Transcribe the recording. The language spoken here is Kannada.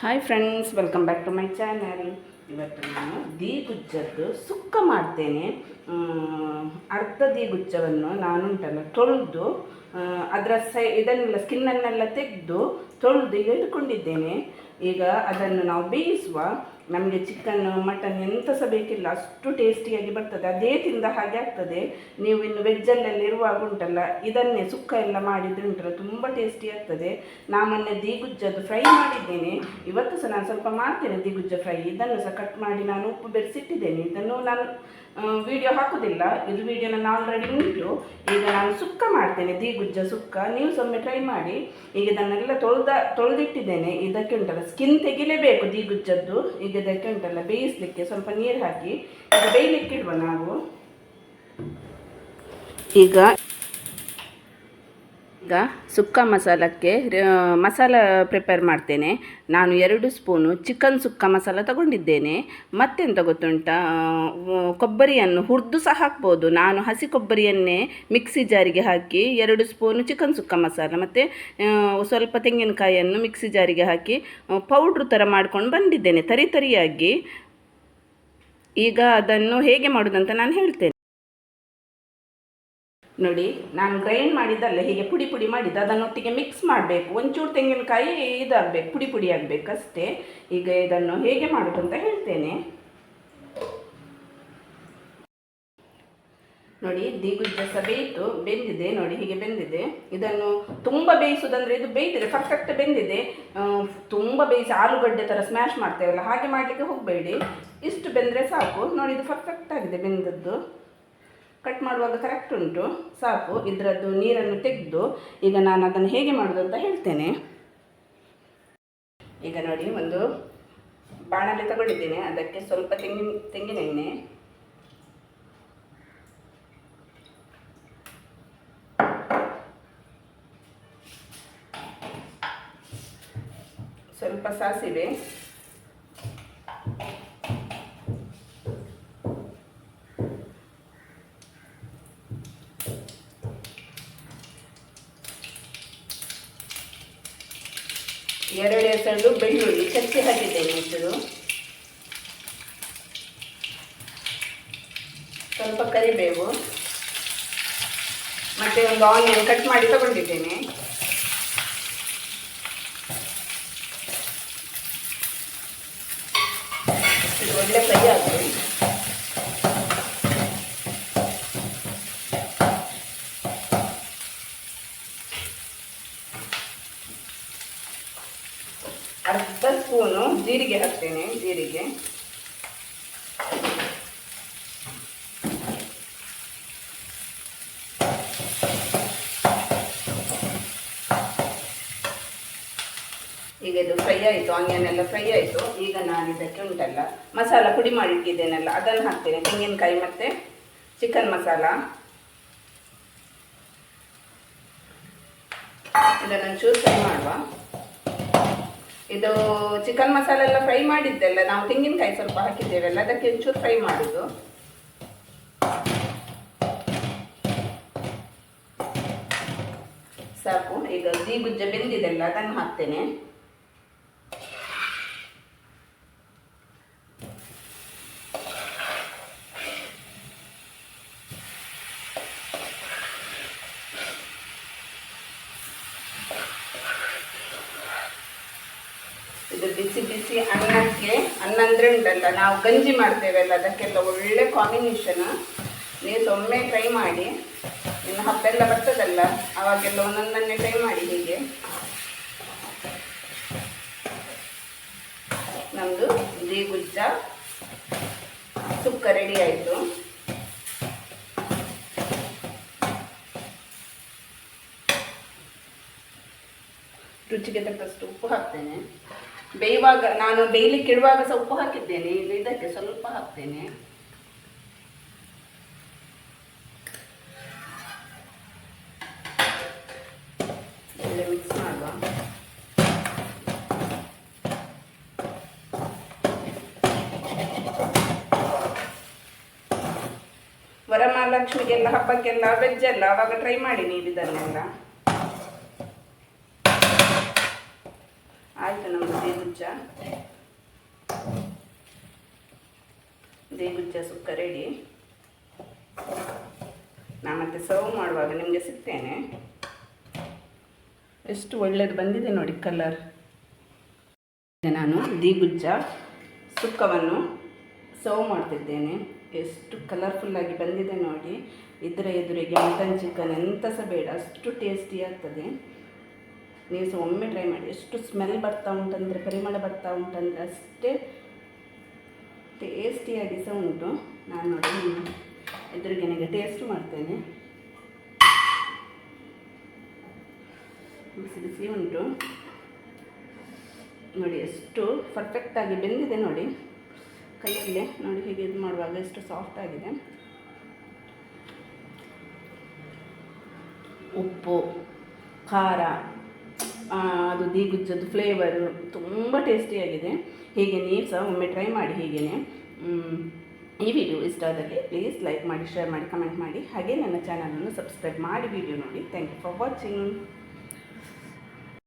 Hi friends welcome back to my channel ಇವತ್ತು ನಾನು ದೀಗುಜ್ಜದ್ದು ಸುಕ್ಕ ಮಾಡ್ತೇನೆ. ಅರ್ಧ ದೀಗುಜ್ಜವನ್ನು ನಾನು ಉಂಟಲ್ಲ, ತೊಳೆದು ಅದರ ಸೈ, ಇದನ್ನೆಲ್ಲ ಸ್ಕಿನ್ನನ್ನೆಲ್ಲ ತೆಗೆದು ತೊಳೆದು ಇಟ್ಕೊಂಡಿದ್ದೇನೆ ಈಗ ಅದನ್ನು ನಾವು ಬೇಯಿಸುವ ನಮಗೆ ಚಿಕನ್ ಮಟನ್ ಎಂತ ಸಹ ಬೇಕಿಲ್ಲ, ಅಷ್ಟು ಟೇಸ್ಟಿಯಾಗಿ ಬರ್ತದೆ. ಅದೇ ತಿಂದ ಹಾಗೆ ಆಗ್ತದೆ. ನೀವು ಇನ್ನು ವೆಜ್ಜಲ್ಲೆಲ್ಲ ಇರುವಾಗ ಉಂಟಲ್ಲ, ಇದನ್ನೇ ಸುಕ್ಕ ಎಲ್ಲ ಮಾಡಿದ್ರೆ ಉಂಟಲ್ಲ, ತುಂಬ ಟೇಸ್ಟಿ ಆಗ್ತದೆ. ನಾ ಮೊನ್ನೆ ದೀಗುಜ್ಜದ್ದು ಫ್ರೈ ಮಾಡಿದ್ದೇನೆ. ಇವತ್ತು ಸಹ ನಾನು ಸ್ವಲ್ಪ ಮಾಡ್ತೇನೆ ದೀಗುಜ್ಜ ಫ್ರೈ ಇದನ್ನು ಸಹ ಕಟ್ ಮಾಡಿ ನಾನು ಉಪ್ಪು ಬೆರೆಸಿಟ್ಟಿದ್ದೇನೆ. ಇದನ್ನು ನಾನು ವಿಡಿಯೋ ಹಾಕೋದಿಲ್ಲ. ಇದು ವಿಡಿಯೋ ನಾನು ಆಲ್ರೆಡಿ ಉಂಟು. ಈಗ ನಾನು ಸುಕ್ಕ ಮಾಡ್ತೇನೆ, ದೀಗುಜ್ಜ ಸುಕ್ಕ. ನೀವು ಸೊಮ್ಮೆ ಟ್ರೈ ಮಾಡಿ. ಈಗ ಇದನ್ನೆಲ್ಲ ತೊಳೆದ, ತೊಳೆದಿಟ್ಟಿದ್ದೇನೆ. ಇದಕ್ಕೆ ಉಂಟಲ್ಲ ಸ್ಕಿನ್ ತೆಗಿಲೇಬೇಕು ದೀಗುಜ್ಜದ್ದು. ಈಗ ಇದಕ್ಕೆ ಉಂಟಲ್ಲ ಬೇಯಿಸಲಿಕ್ಕೆ ಸ್ವಲ್ಪ ನೀರು ಹಾಕಿ ಬೇಯಲಿಕ್ಕೆ ಇಡುವ ನಾವು. ಈಗ ಈಗ ಸುಕ್ಕ ಮಸಾಲಕ್ಕೆ ಮಸಾಲ ಪ್ರಿಪೇರ್ ಮಾಡ್ತೇನೆ. ನಾನು ಎರಡು ಸ್ಪೂನು ಚಿಕನ್ ಸುಕ್ಕ ಮಸಾಲ ತಗೊಂಡಿದ್ದೇನೆ. ಮತ್ತೆಂತ ಗೊತ್ತುಂಟಾ? ಕೊಬ್ಬರಿಯನ್ನು ಹುರಿದು ಸಹ ಹಾಕ್ಬೋದು. ನಾನು ಹಸಿ ಕೊಬ್ಬರಿಯನ್ನೇ ಮಿಕ್ಸಿ ಜಾರಿಗೆ ಹಾಕಿ ಎರಡು ಸ್ಪೂನು ಚಿಕನ್ ಸುಕ್ಕ ಮಸಾಲ ಮತ್ತು ಸ್ವಲ್ಪ ತೆಂಗಿನಕಾಯಿಯನ್ನು ಮಿಕ್ಸಿ ಜಾರಿಗೆ ಹಾಕಿ ಪೌಡ್ರ್ ಥರ ಮಾಡ್ಕೊಂಡು ಬಂದಿದ್ದೇನೆ. ತರಿ ತರಿಯಾಗಿ. ಈಗ ಅದನ್ನು ಹೇಗೆ ಮಾಡೋದಂತ ನಾನು ಹೇಳ್ತೇನೆ. ನೋಡಿ, ನಾನು ಗ್ರೈಂಡ್ ಮಾಡಿದ್ದಲ್ಲ, ಹೀಗೆ ಪುಡಿ ಪುಡಿ ಮಾಡಿದ್ದು, ಅದನ್ನೊಟ್ಟಿಗೆ ಮಿಕ್ಸ್ ಮಾಡಬೇಕು. ಒಂಚೂರು ತೆಂಗಿನಕಾಯಿ ಇದಾಗಬೇಕು, ಪುಡಿ ಪುಡಿ ಆಗಬೇಕು ಅಷ್ಟೇ. ಈಗ ಇದನ್ನು ಹೇಗೆ ಮಾಡೋದು ಅಂತ ಹೇಳ್ತೇನೆ. ನೋಡಿ, ದಿಗುಜ್ಜ ಸಹ ಬೇಯಿತು, ಬೆಂದಿದೆ. ನೋಡಿ, ಹೀಗೆ ಬೆಂದಿದೆ. ಇದನ್ನು ತುಂಬ ಬೇಯಿಸೋದಂದರೆ ಇದು ಬೇಯ್ತಿದೆ ಪರ್ಫೆಕ್ಟ್ ಬೆಂದಿದೆ. ತುಂಬ ಬೇಯಿಸಿ ಆಲೂಗಡ್ಡೆ ಥರ ಸ್ಮ್ಯಾಶ್ ಮಾಡ್ತೇವಲ್ಲ, ಹಾಗೆ ಮಾಡಲಿಕ್ಕೆ ಹೋಗಬೇಡಿ. ಇಷ್ಟು ಬೆಂದರೆ ಸಾಕು. ನೋಡಿ, ಇದು ಪರ್ಫೆಕ್ಟ್ ಆಗಿದೆ ಬೆಂದದ್ದು. ಕಟ್ ಮಾಡುವಾಗ ಕರೆಕ್ಟ್ ಉಂಟು. ಸಾಕು, ಇದರದ್ದು ನೀರನ್ನು ತೆಗೆದು ಈಗ ನಾನು ಅದನ್ನು ಹೇಗೆ ಮಾಡೋದು ಅಂತ ಹೇಳ್ತೇನೆ. ಈಗ ನೋಡಿ, ಒಂದು ಬಾಣಲೆ ತಗೊಂಡಿದ್ದೇನೆ. ಅದಕ್ಕೆ ಸ್ವಲ್ಪ ತೆಂಗಿನ ತೆಂಗಿನ ಎಣ್ಣೆ. ಸ್ವಲ್ಪ ಸಾಸಿವೆ. ಎರಡು ಬೆಳ್ಳುಳ್ಳಿ. ಚಚ್ಚಿ ಹಾಕಿದ್ದೇನೆ ಇಷ್ಟು ಸ್ವಲ್ಪ ಕರಿಬೇವು. ಮತ್ತೆ ಒಂದು ಆನಿಯನ್ ಕಟ್ ಮಾಡಿ ತಗೊಂಡಿದ್ದೇನೆ. ಇದು ಒಳ್ಳೆ ಫ್ರೈ ಆಗಲಿ ಅರ್ಧ ಸ್ಪೂನು ಜೀರಿಗೆ ಹಾಕ್ತೇನೆ, ಜೀರಿಗೆ. ಈಗ ಇದು ಫ್ರೈ ಆಯಿತು ಆನಿಯನ್ ಎಲ್ಲ ಫ್ರೈ ಆಯಿತು. ಈಗ ನಾನು ಇದಕ್ಕೆ ಉಂಟಲ್ಲ, ಮಸಾಲ ಪುಡಿ ಮಾಡಿಟ್ಟಿದ್ದೇನಲ್ಲ, ಅದನ್ನು ಹಾಕ್ತೇನೆ. ತೆಂಗಿನಕಾಯಿ ಮತ್ತು ಚಿಕನ್ ಮಸಾಲ. ಇದನ್ನು ಚೂರು ಫ್ರೈ ಮಾಡುವ. ಇದು ಚಿಕನ್ ಮಸಾಲೆ ಎಲ್ಲ ಫ್ರೈ ಮಾಡಿದ್ದೆಲ್ಲ ನಾವು ತೆಂಗಿನಕಾಯಿ ಸ್ವಲ್ಪ ಹಾಕಿದ್ದೇವಲ್ಲ, ಅದಕ್ಕೆ ಒಂಚೂರು ಫ್ರೈ ಮಾಡುದು. ಸಾಕು, ಈಗ ಜೀಗುಜ್ಜ ಬೆಂದಿದೆಲ್ಲ, ಅದನ್ನು ಹಾಕ್ತೇನೆ. ಇದು ಬಿಸಿ ಬಿಸಿ ಅನ್ನಕ್ಕೆ ಅನ್ನ ಅಂದ್ರೆ ಉಂಟಲ್ಲ, ನಾವು ಗಂಜಿ ಮಾಡ್ತೇವಲ್ಲ ಅದಕ್ಕೆಲ್ಲ ಒಳ್ಳೆ ಕಾಂಬಿನೇಷನ್ ನೀವು ಒಮ್ಮೆ ಟ್ರೈ ಮಾಡಿ. ಇನ್ನು ಹಬ್ಬೆಲ್ಲ ಬರ್ತದಲ್ಲ, ಅವಾಗೆಲ್ಲ ಒಂದೊಂದನ್ನೇ ಟ್ರೈ ಮಾಡಿ ಹೀಗೆ. ನಮ್ಮದು ಗುಜ್ಜ. ಸುಕ್ಕ ರೆಡಿ ಆಯಿತು. ರುಚಿಗೆ ತಕ್ಕಷ್ಟು ಉಪ್ಪು ಹಾಕ್ತೇನೆ. ಬೇಯುವಾಗ ನಾನು ಬೇಯಲಿಕ್ಕೆ ಇಡುವಾಗ ಸಹ ಉಪ್ಪು ಹಾಕಿದ್ದೇನೆ. ಇದು ಇದಕ್ಕೆ ಸ್ವಲ್ಪ ಹಾಕ್ತೇನೆ. ಮಿಕ್ಸ್ ಮಾಡುವ. ವರಮಹಾಲಕ್ಷ್ಮಿಗೆಲ್ಲ, ಹಬ್ಬಕ್ಕೆಲ್ಲ ವೆಜ್ ಎಲ್ಲ ಅವಾಗ ಟ್ರೈ ಮಾಡಿ ನೀವು ಇದನ್ನೆಲ್ಲ ನಮ್ಮದು ದೇಗುಜ್ಜ ಸುಕ್ಕ ರೆಡಿ ನಾನು ಮತ್ತೆ ಸರ್ವ್ ಮಾಡುವಾಗ ನಿಮಗೆ ಸಿಗ್ತೇನೆ. ಎಷ್ಟು ಒಳ್ಳೆಯದು ಬಂದಿದೆ ನೋಡಿ ಕಲರ್ ನಾನು ದೀಗುಜ್ಜ ಸುಕ್ಕವನ್ನು ಸರ್ವ್ ಮಾಡ್ತಿದ್ದೇನೆ. ಎಷ್ಟು ಕಲರ್ಫುಲ್ಲಾಗಿ ಬಂದಿದೆ ನೋಡಿ. ಇದರ ಎದುರಿಗೆ ಮಟನ್ ಚಿಕನ್ ಎಂತ ಸಹ ಬೇಡ, ಅಷ್ಟು ಟೇಸ್ಟಿ ಆಗ್ತದೆ. ನೀವು ಸಹ ಒಮ್ಮೆ ಟ್ರೈ ಮಾಡಿ. ಎಷ್ಟು ಸ್ಮೆಲ್ ಬರ್ತಾ ಉಂಟಂದರೆ, ಪರಿಮಳ ಬರ್ತಾ ಉಂಟಂದರೆ ಅಷ್ಟೇ ಟೇಸ್ಟಿಯಾಗಿ ಸಹ ಉಂಟು. ನಾನು ನೋಡಿ ನಿಮ್ಮ ಎದುರಿಗೆ ನನಗೆ ಟೇಸ್ಟ್ ಮಾಡ್ತೇನೆ. ಬಿಸಿ ಬಿಸಿ ಉಂಟು. ನೋಡಿ ಎಷ್ಟು ಪರ್ಫೆಕ್ಟಾಗಿ ಬೆಂದಿದೆ ನೋಡಿ. ಕೈಯಲ್ಲೇ ನೋಡಿ ಹೀಗೆ ಇದು ಮಾಡುವಾಗ ಎಷ್ಟು ಸಾಫ್ಟ್ ಆಗಿದೆ. ಉಪ್ಪು, ಖಾರ ಅದು ದೀಗುಜ್ಜದ್ದು ಫ್ಲೇವರು ತುಂಬ ಟೇಸ್ಟಿಯಾಗಿದೆ ಹೀಗೆ ನೀವು ಸಹ ಒಮ್ಮೆ ಟ್ರೈ ಮಾಡಿ ಹೀಗೇ ಈ ವಿಡಿಯೋ ಇಷ್ಟ ಆದಲ್ಲಿ ಪ್ಲೀಸ್ ಲೈಕ್ ಮಾಡಿ ಶೇರ್ ಮಾಡಿ ಕಮೆಂಟ್ ಮಾಡಿ. ಹಾಗೆ ನನ್ನ ಚಾನಲನ್ನು ಸಬ್ಸ್ಕ್ರೈಬ್ ಮಾಡಿ ವಿಡಿಯೋ ನೋಡಿ. Thank you for watching